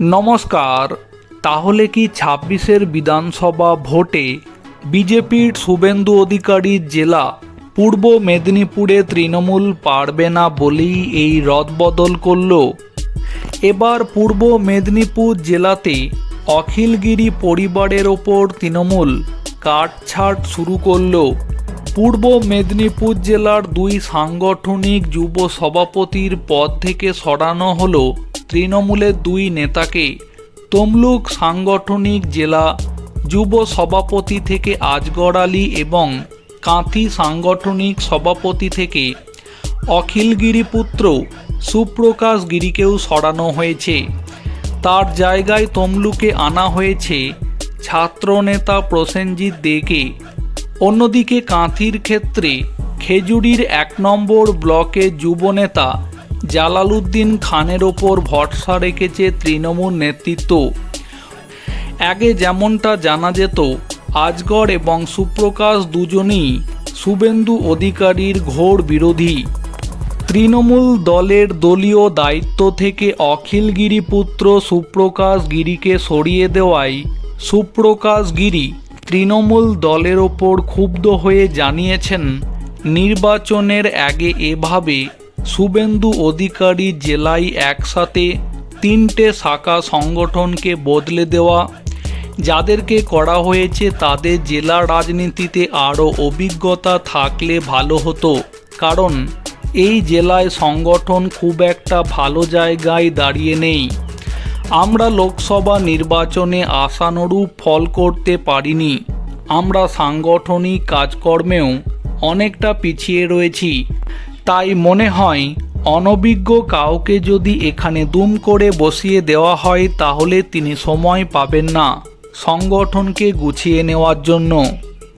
নমস্কার, তাহলে কি ছাব্বিশের বিধানসভা ভোটে বিজেপির শুভেন্দু অধিকারীর জেলা পূর্ব মেদিনীপুরে তৃণমূল পারবে না বলেই এই রদবদল করল? এবার পূর্ব মেদিনীপুর জেলাতে অখিলগিরি পরিবারের ওপর তৃণমূল কাটছাট শুরু করল। পূর্ব মেদিনীপুর জেলার দুই সাংগঠনিক যুব সভাপতির পদ থেকে সরানো হলো তৃণমূলের দুই নেতাকে তমলুক সাংগঠনিক জেলা যুব সভাপতি থেকে আজগর আলী এবং কাঁথি সাংগঠনিক সভাপতি থেকে অখিলগিরি পুত্র সুপ্রকাশ গিরিকেও সরানো হয়েছে। তার জায়গায় তমলুকে আনা হয়েছে ছাত্রনেতা প্রসেনজিৎ দেকে। অন্যদিকে কাঁথির ক্ষেত্রে খেজুরির এক নম্বর ব্লকে যুবনেতা জালালউদ্দিন খানের ওপর ভরসা রেখেছে তৃণমূল নেতৃত্ব। আগে যেমনটা জানা যেত, আজগর এবং সুপ্রকাশ দুজনই শুভেন্দু অধিকারীর ঘোর বিরোধী। তৃণমূল দলের দলীয় দায়িত্ব থেকে অখিলগিরি পুত্র সুপ্রকাশ গিরিকে সরিয়ে দেওয়ায় সুপ্রকাশ গিরি তৃণমূল দলের ওপর ক্ষুব্ধ হয়ে জানিয়েছেন, নির্বাচনের আগে এভাবে শুভেন্দু অধিকারী জেলায় একসাথে তিনটে শাখা সংগঠনকে বদলে দেওয়া, যাদেরকে করা হয়েছে তাদের জেলা রাজনীতিতে আরও অভিজ্ঞতা থাকলে ভালো হতো। কারণ, এই জেলায় সংগঠন খুব একটা ভালো জায়গায় দাঁড়িয়ে নেই। আমরা লোকসভা নির্বাচনে আশানুরূপ ফল করতে পারিনি। আমরা সাংগঠনিক কাজকর্মেও অনেকটা পিছিয়ে রয়েছি। তাই মনে হয়, অনভিজ্ঞ কাউকে যদি এখানে দুম করে বসিয়ে দেওয়া হয়, তাহলে তিনি সময় পাবেন না সংগঠনকে গুছিয়ে নেওয়ার জন্য।